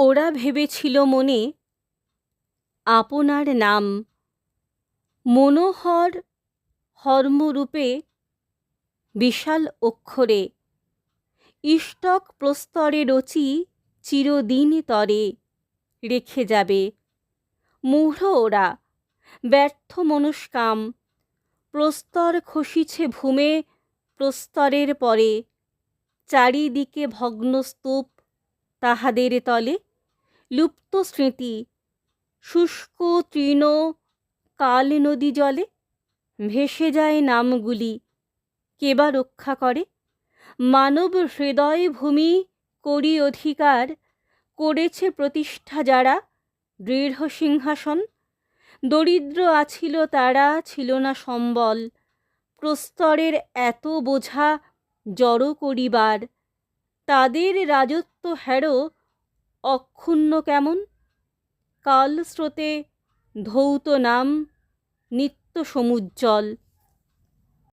ওরা ভেবেছিল মনে, আপনার নাম মনোহর হর্মরূপে বিশাল অক্ষরে, ইষ্টক প্রস্তরে রচি চিরদিন তরে রেখে যাবে। মূঢ় ওরা, ব্যর্থ মনস্কাম, প্রস্তর খসিছে ভূমে, প্রস্তরের পরে, চারিদিকে ভগ্ন স্তূপ তাহাদের তলে। লুপ্ত স্মৃতি। শুষ্ক তৃণ কাল নদী জলে ভেসে যায় নামগুলি কেবা রক্ষা করে? মানব হৃদয় ভূমি করি অধিকার, করেছে প্রতিষ্ঠা যারা দৃঢ় সিংহাসন। দরিদ্র আছিল তারা, ছিল না সম্বল। প্রস্তরের এত বোঝা জড়ো করিবার। তাদের রাজত্ব হ্যারো অক্ষুণ্ণ কেমন? কাল স্রোতে ধৌত নাম নিত্য সমুজ্জ্বল।